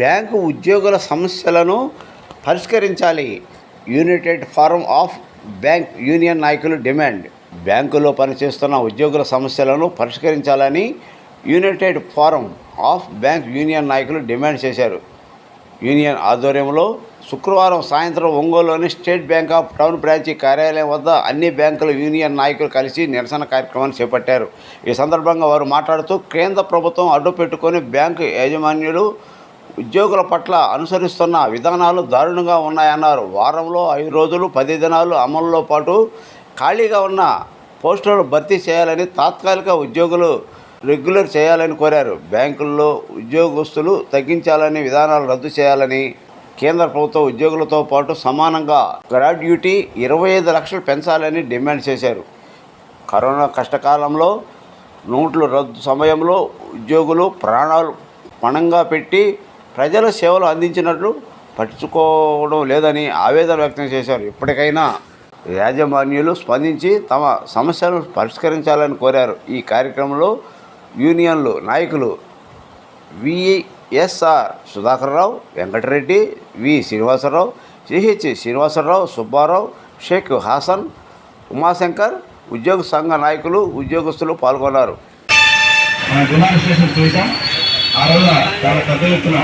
Bank ఉద్యోగుల సమస్యలను పరిష్కరించాలి. United forum of bank union నాయకులు డిమాండ్. బ్యాంకులో పనిచేస్తున్న ఉద్యోగుల సమస్యలను పరిష్కరించాలని united forum of bank union నాయకులు డిమాండ్ చేశారు. యూనియన్ ఆధ్వర్యంలో శుక్రవారం సాయంత్రం ఒంగోలులోని state bank of town branch కార్యాలయం వద్ద అన్ని బ్యాంకుల యూనియన్ నాయకులు కలిసి నిరసన కార్యక్రమాన్ని చేపట్టారు. ఈ సందర్భంగా వారు మాట్లాడుతూ కేంద్ర ప్రభుత్వం అడ్డు పెట్టుకొని బ్యాంకు యాజమాన్యులు ఉద్యోగుల పట్ల అనుసరిస్తున్న విధానాలు దారుణంగా ఉన్నాయన్నారు. వారంలో ఐదు రోజులు పది దినాలు అమలులో పాటు ఖాళీగా ఉన్న పోస్టులను భర్తీ చేయాలని తాత్కాలిక ఉద్యోగులు రెగ్యులర్ చేయాలని కోరారు. బ్యాంకుల్లో ఉద్యోగస్తులు తగ్గించాలని విధానాలు రద్దు చేయాలని కేంద్ర ప్రభుత్వ ఉద్యోగులతో పాటు సమానంగా గ్రాడ్యుటీ ఇరవై ఐదు లక్షలు పెంచాలని డిమాండ్ చేశారు. కరోనా కష్టకాలంలో నోట్లు రద్దు సమయంలో ఉద్యోగులు ప్రాణాలు పణంగా పెట్టి ప్రజల సేవలు అందించినట్లు పట్టించుకోవడం లేదని ఆవేదన వ్యక్తం చేశారు. ఇప్పటికైనా యాజమాన్యులు స్పందించి తమ సమస్యలను పరిష్కరించాలని కోరారు. ఈ కార్యక్రమంలో యూనియన్లు నాయకులు VSR Sudhakar Rao Venkata Reddy V Srinivasa Rao CH Srinivasa Rao Subba Rao Sheikh Hasan Umashankar ఉద్యోగ సంఘ నాయకులు ఉద్యోగస్తులు పాల్గొన్నారు. ఆ రోజున చాలా పెద్ద ఎత్తున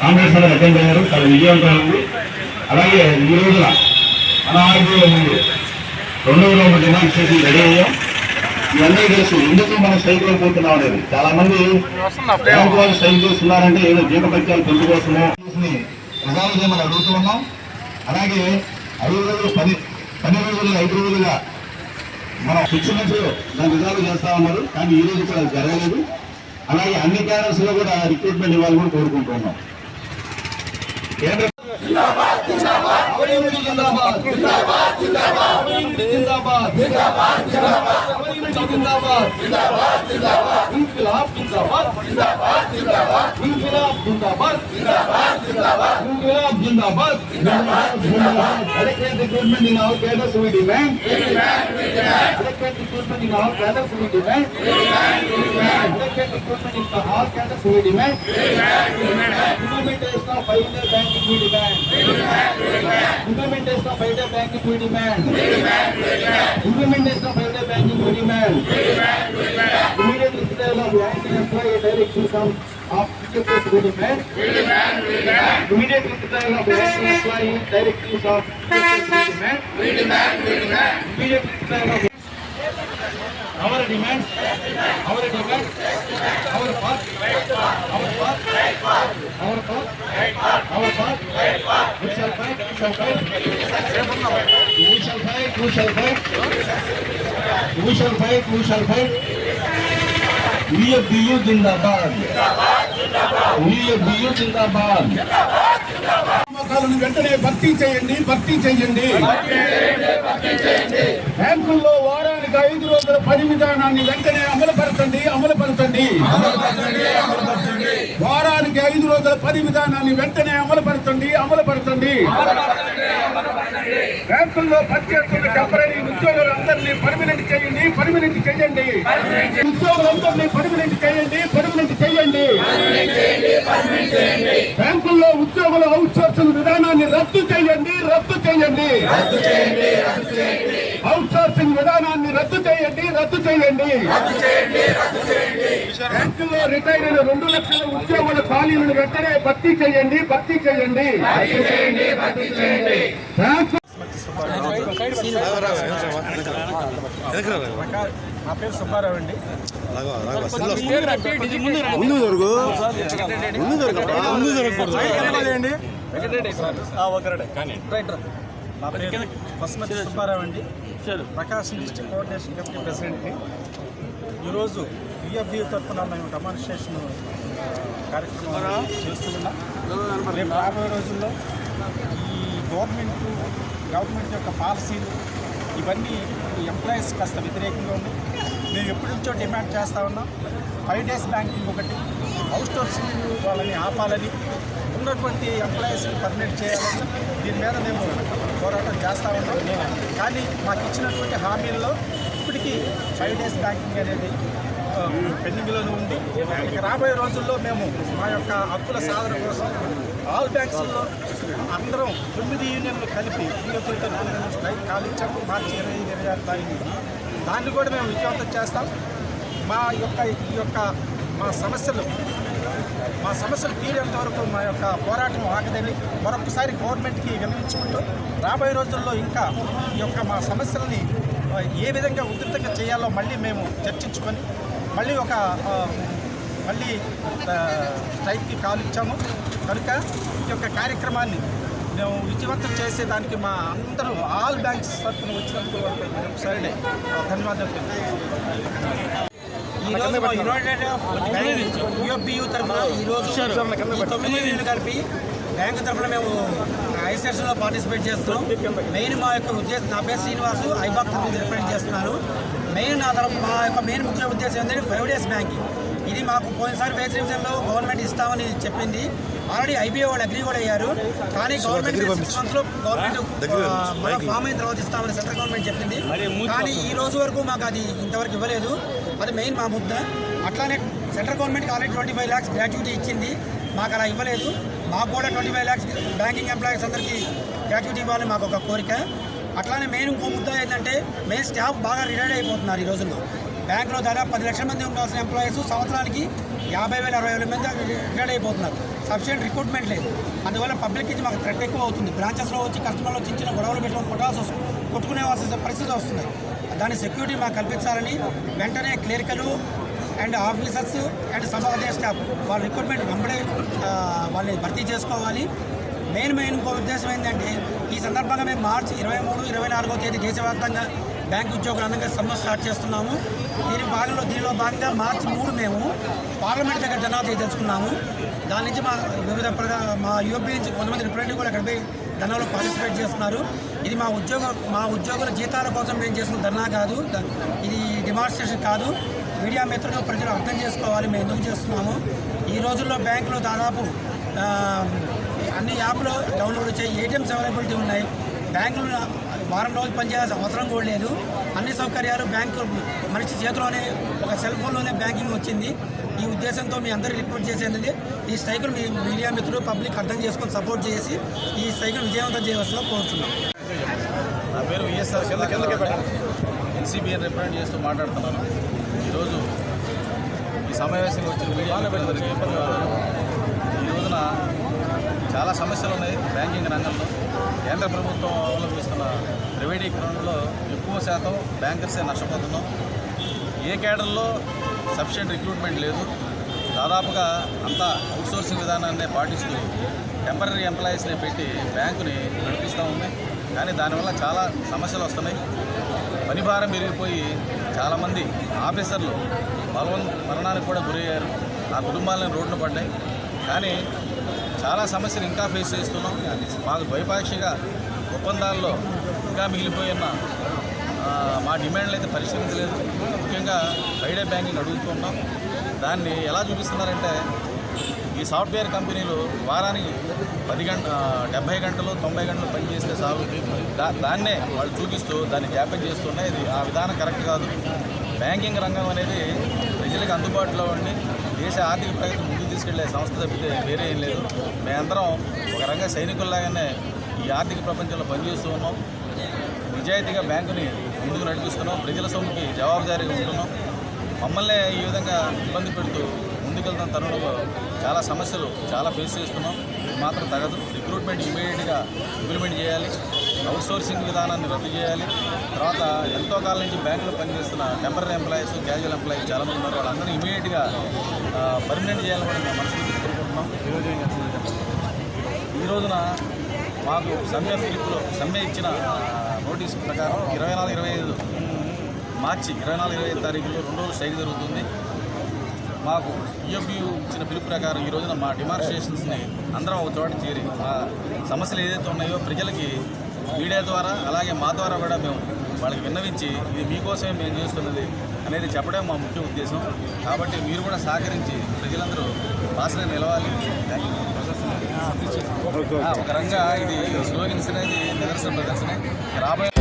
కాంగ్రెస్ అనేది అటెండ్ అయ్యారు చాలా విజయవంతమైంది అలాగే ఈ రోజున అనారోగ్యంలో ముందు రెండవ రోజు డిమాండ్ చేసి రెడీ అయ్యాం. ఇవన్నీ తెలుసు ఎందుకు మనం సైకిల్ పోతున్నాం అనేది. చాలా మంది బ్యాంకు వాళ్ళు సైకిల్ చేస్తున్నారంటే ఏదో జీవపత్యాలు పెంచుకోసమో రిజాల్వ్ చేయమని అడుగుతూ ఉన్నాం. అలాగే ఐదు రోజులు పది పది రోజులు ఐదు రోజులుగా మన శిక్షణ దాన్ని దాని రిజాల్వ్ చేస్తా ఉన్నారు. కానీ ఈ రోజు కూడా జరగలేదు. అలాగే అన్ని క్యాడర్స్లో కూడా రిక్రూట్మెంట్ ఇవ్వాలని కూడా కోరుకుంటున్నాం. కేంద్ర जिंदाबाद जिंदाबाद। बड़ी मुझे जिंदाबाद जिंदाबाद जिंदाबाद बड़ी मुझे जिंदाबाद जिंदाबाद जिंदाबाद बड़ी मुझे जिंदाबाद जिंदाबाद जिंदाबाद इंकलाब जिंदाबाद जिंदाबाद जिंदाबाद इंकलाब जिंदाबाद जिंदाबाद जिंदाबाद इंकलाब जिंदाबाद जिंदाबाद जिंदाबाद अरे के रिक्रूटमेंट इन आवर कैडर समिति में अरे के रिक्रूटमेंट इन आवर कैडर समिति में अरे के रिक्रूटमेंट इन आवर कैडर समिति में implementation of five year bank equity demand implementation of five-day banking we demand implementation of five-day banking we demand immediate withdrawal of anti-employee directives of of teachers we demand immediate withdrawal of anti-employee directives of teachers we demand immediate withdrawal of our demands, our demands, our path, our path, our path, our path, we shall fight, we shall fight, we shall fight, we shall fight, we shall fight, we shall fight. We of BU Jindabad. We of BU Jindabad. నియామకాలను వెంటనే భర్తీ చేయండి భర్తీ చేయండి. బ్యాంకుల్లో వారానికి ఐదు రోజుల పని విధానాన్ని వెంటనే అమలుపరచండి అమలుపరచండి. వారానికి ఐదు రోజుల పని విధానాన్ని వెంటనే అమలుపరచండి అమలుపరచండి. బ్యాంకుల్లో పనిచేస్తున్న టెంపరీ ఉద్యోగులందరినీ పర్మినెంట్ చేయండి పర్మినెంట్ చేయండి. ఉద్యోగులందరినీ పర్మినెంట్ చేయండి పర్మినెంట్ చేయండి. బ్యాంకుల్లో ఉద్యోగుల అవుట్సోర్సింగ్ విధానాన్ని రద్దు చేయండి రద్దు చేయండి అవుట్సోర్సింగ్ విధానాన్ని రద్దు చేయండి రద్దు చేయండి. బ్యాంకుల్లో రిటైర్ అయిన రెండు లక్షల ఉద్యోగుల ఖాళీలను వెంటనే భర్తీ చేయండి భర్తీ చేయండి. నా పేరు సుబ్బారావు అండి ముందు జరుగు ముందు జరగ. ముందు జరగకూడదు. నా పేరు బస్మతి సుబ్బారావు అండి. ప్రకాశం డిస్ట్రిక్ట్ కోఆర్డినేషన్ కమిటీ ప్రెసిడెంట్ని ఈరోజు బిఎఫ్డి తరఫున మేము డెమాన్స్ట్రేషన్ కార్యక్రమం చేస్తున్నాం. రేపు రాబోయే రోజుల్లో ఈ గవర్నమెంట్ గవర్నమెంట్ యొక్క పాలసీలు ఇవన్నీ ఎంప్లాయీస్ కాస్త వ్యతిరేకంగా ఉంది. మేము ఎప్పటి నుంచో డిమాండ్ చేస్తూ ఉన్నాం. ఫైవ్ డేస్ బ్యాంకింగ్ ఒకటి హౌస్ సోర్సింగ్ వాళ్ళని ఆపాలని ఉన్నటువంటి ఎంప్లాయీస్ పర్మనెంట్ చేయాలని దీని మీద మేము పోరాటం చేస్తూ ఉన్నాం కానీ మాకు ఇచ్చినటువంటి హామీల్లో ఇప్పటికీ ఫైవ్ డేస్ బ్యాంకింగ్ అనేది పెండింగ్లోనే ఉంది. ఇక రాబోయే రోజుల్లో మేము మా యొక్క హక్కుల సాధన కోసం ఆల్ బ్యాంక్స్లో అందరం తొమ్మిది యూనియన్లు కలిపి స్ట్రైక్ కాలిచ్చాము మార్చి ఇరవై ఐదు ఇరవై ఆరు తారీఖు. దాన్ని కూడా మేము విజయవంతం చేస్తాం. మా యొక్క ఈ యొక్క మా సమస్యలు మా సమస్యలు తీరేంత వరకు మా యొక్క పోరాటం ఆగదని మరొకసారి గవర్నమెంట్కి విన్నవించుకుంటూ రాబోయే రోజుల్లో ఇంకా ఈ యొక్క మా సమస్యలని ఏ విధంగా ఉధృతంగా చేయాలో మళ్ళీ మేము చర్చించుకొని మళ్ళీ ఒక మళ్ళీ స్ట్రైక్కి కాల్ ఇచ్చాము కనుక ఈ యొక్క కార్యక్రమాన్ని మేము విజయవంతం చేసేదానికి మా అందరూ ఆల్ బ్యాంక్స్ తరఫున వచ్చినందుకు ఒకసారి ధన్యవాదాలు తెలియజేస్తున్నాను. ఈ రోజు మా యునైటెడ్ యుఎఫ్బియు తరఫున తొమ్మిది కలిపి బ్యాంకు తరఫున మేము ఐసెషన్లో పార్టిసిపేట్ చేస్తున్నాం. మెయిన్ మా యొక్క ఉద్దేశం నా పేరు శ్రీనివాసు ఐబాక్ తరఫున రిప్రజెంట్ చేస్తున్నాను మెయిన్ నా తరఫు మా యొక్క మెయిన్ ముఖ్య ఉద్దేశం ఏంటంటే ఫైవ్ డేస్ బ్యాంకింగ్. ఇది మాకు పోయినసారి రివిజన్లో గవర్నమెంట్ ఇస్తామని చెప్పింది. ఆల్రెడీ ఐబీఐ వాళ్ళు అగ్రీ కూడా అయ్యారు. కానీ గవర్నమెంట్ సిక్స్ మంత్స్లో గవర్నమెంట్ మన ఫామ్ అయిన తర్వాత ఇస్తామని సెంట్రల్ గవర్నమెంట్ చెప్పింది. కానీ ఈ రోజు వరకు మాకు అది ఇంతవరకు ఇవ్వలేదు. అది మెయిన్ మా ముద్ద. అట్లానే సెంట్రల్ గవర్నమెంట్కి already twenty five lakhs gratuity ఇచ్చింది. మాకు అలా ఇవ్వలేదు. మాకు కూడా twenty five lakhs banking employees అందరికీ గ్రాట్యుటీ ఇవ్వాలని మాకు ఒక కోరిక. అట్లానే మెయిన్ ఇంకో ముద్ద ఏంటంటే మెయిన్ స్టాఫ్ బాగా రిటైర్డ్ అయిపోతున్నారు ఈ రోజుల్లో. బ్యాంకులో దాదాపు పది లక్షల మంది ఉండాల్సిన ఎంప్లాయీస్ సంవత్సరానికి యాభై వేల అరవై వేల మంది రిటైర్డ్ అయిపోతున్నారు. సఫిషియెంట్ రిక్రూట్మెంట్ లేదు. అందువల్ల పబ్లిక్ ఇది మాకు థ్రెట్ ఎక్కువ అవుతుంది. బ్రాంచెస్లో వచ్చి కస్టమర్లు చిన్న చిన్న గొడవలు పెట్టుకుని కొట్టాల్సి వస్తుంది. కొట్టుకునే పరిస్థితి వస్తుంది. దాని సెక్యూరిటీ మాకు కల్పించాలని వెంటనే clerical and officers and subordinate staff వాళ్ళ రిక్రూట్మెంట్ వెంబడే వాళ్ళని భర్తీ చేసుకోవాలి. మెయిన్ మెయిన్ ఇంకో ఉద్దేశం ఏంటంటే ఈ సందర్భంగా మేము మార్చి ఇరవై మూడు ఇరవై నాలుగో తేదీ దేశవ్యాప్తంగా బ్యాంకు ఉద్యోగులందరికీ సమ్మె స్టార్ట్ చేస్తున్నాము. దీని భాగంలో దీనిలో భాగంగా మార్చి మూడు మేము పార్లమెంట్ దగ్గర ధర్నా తెలుసుకున్నాము దాని నుంచి మా వివిధ మా యూపీ నుంచి కొంతమంది రిప్రజెంటేటివ్ కూడా అక్కడ పోయి ధర్నాలో పార్టిసిపేట్ చేస్తున్నారు. ఇది మా ఉద్యోగ మా ఉద్యోగుల జీతాల కోసం మేము చేసిన ధర్నా కాదు. ఇది డిమాన్స్ట్రేషన్ కాదు. మీడియా మిత్రులు ప్రజలు అర్థం చేసుకోవాలి. మేము ఎందుకు చేస్తున్నాము? ఈ రోజుల్లో బ్యాంకులో దాదాపు అన్ని యాప్లు డౌన్లోడ్ వచ్చాయి ఏటీఎంస్ అవైలబిలిటీ ఉన్నాయి. బ్యాంకులు వారం రోజులు పనిచేయాల్సిన అవసరం కూడా లేదు. అన్ని సౌకర్యాలు బ్యాంకు మనిషి చేతిలోనే ఒక సెల్ ఫోన్లోనే బ్యాంకింగ్ వచ్చింది. ఈ ఉద్దేశంతో మీ అందరూ రిపోర్ట్ చేసేది ఈ స్ట్రైక్ను మీ మీడియా మిత్రులు పబ్లిక్ అర్థం చేసుకొని సపోర్ట్ చేసి ఈ స్ట్రైక్ను విజయవంతం చేయవలసిన కోరుతున్నాం నా పేరు విఎస్ఆర్ కింద కిందకే ఎన్సీబీఎన్ రిప్రజెంట్ చేస్తూ మాట్లాడుతున్నాను. ఈరోజు ఈ సమావేశంలో వచ్చిన మీడియా మిత్రులందరికీ ఈ రోజున చాలా సమస్యలు ఉన్నాయి బ్యాంకింగ్ రంగంలో. కేంద్ర ప్రభుత్వం అవలంబిస్తున్న ప్రైవేటీకరణలో ఎక్కువ శాతం బ్యాంకర్సే నష్టపోతున్నాం. ఏ కేడర్లో సఫిషియెంట్ రిక్రూట్మెంట్ లేదు. దాదాపుగా అంతా అవుట్సోర్సింగ్ విధానాన్నే పాటిస్తూ టెంపరీ ఎంప్లాయీస్ని పెట్టి బ్యాంకుని నడిపిస్తూ ఉంది. కానీ దానివల్ల చాలా సమస్యలు వస్తున్నాయి. పని భారం పెరిగిపోయి చాలామంది ఆఫీసర్లు బలవంత మరణానికి కూడా గురయ్యారు. ఆ కుటుంబాలను రోడ్డున పడ్డాయి. కానీ చాలా సమస్యలు ఇంకా ఫేస్ చేస్తున్నాం. మాకు ద్వైపాక్షిక ఒప్పందాల్లో ఇంకా మిగిలిపోయి ఉన్న మా డిమాండ్లు అయితే పరిశీలించలేదు ముఖ్యంగా ఫ్రైడే బ్యాంకింగ్ అడుగుతున్నాం దాన్ని ఎలా చూపిస్తున్నారంటే ఈ సాఫ్ట్వేర్ కంపెనీలు వారానికి పది గంట డెబ్బై గంటలు తొంభై గంటలు పనిచేస్తే సాగు దా దాన్నే వాళ్ళు చూపిస్తూ దాన్ని జాప్యం చేస్తున్నాయి ఇది ఆ విధానం కరెక్ట్ కాదు. బ్యాంకింగ్ రంగం అనేది ప్రజలకు అందుబాటులో ఉండి దేశ ఆర్థిక ప్రగతి ముందుకు తీసుకెళ్ళే సంస్థ తప్పితే వేరే ఏం లేదు. మేమందరం ఒక రంగ సైనికుల్లాగానే ఈ ఆర్థిక ప్రపంచంలో పనిచేస్తూ ఉన్నాం. నిజాయితీగా బ్యాంకుని ముందుకు నడిపిస్తున్నాం. ప్రజల సొమ్ముకి జవాబుదారీగా ఉంటున్నాం. మమ్మల్ని ఈ విధంగా ఇబ్బంది పెడుతూ ముందుకెళ్తున్న తరుణంలో చాలా సమస్యలు చాలా ఫేస్ చేస్తున్నాం. మాత్రం తగదు. రిక్రూట్మెంట్ ఇమీడియట్గా ఇంప్లిమెంట్ చేయాలి. అవుట్సోర్సింగ్ విధానాన్ని రద్దు చేయాలి. తర్వాత ఎంతో కాలం నుంచి బ్యాంకులో పనిచేస్తున్న టెంపరీ ఎంప్లాయీస్ క్యాజువల్ ఎంప్లాయీస్ చాలామంది ఉన్నారు. వాళ్ళందరూ ఇమీడియట్గా పర్మనెంట్ చేయాలని కూడా మేము కోరుకుంటున్నాం. ఈరోజు ఈ రోజున మాకు సమ్మె పిలుపులో సమ్మె ఇచ్చిన నోటీస్ ప్రకారం ఇరవై నాలుగు ఇరవై ఐదు మార్చి ఇరవై నాలుగు ఇరవై ఐదు తారీఖులో రెండు రోజులు స్ట్రైక్ జరుగుతుంది. మాకు ఈఎఫ్యూ ఇచ్చిన పిలుపు ప్రకారం ఈ రోజున మా డిమాన్స్ట్రేషన్స్ని అందరం ఒక చోట చేరి మా సమస్యలు ఏదైతే ఉన్నాయో ప్రజలకి మీడియా ద్వారా అలాగే మా ద్వారా కూడా మేము వాళ్ళకి విన్నవించి ఇది మీకోసమే మేము చేస్తున్నది అనేది చెప్పడం మా ముఖ్య ఉద్దేశం. కాబట్టి మీరు కూడా సహకరించి ప్రజలందరూ భాషగా నిలవాలి. ఒక రంగా ఇది స్లోగన్స్ అనేది నిదర్శన ప్రదర్శన. రాబోయే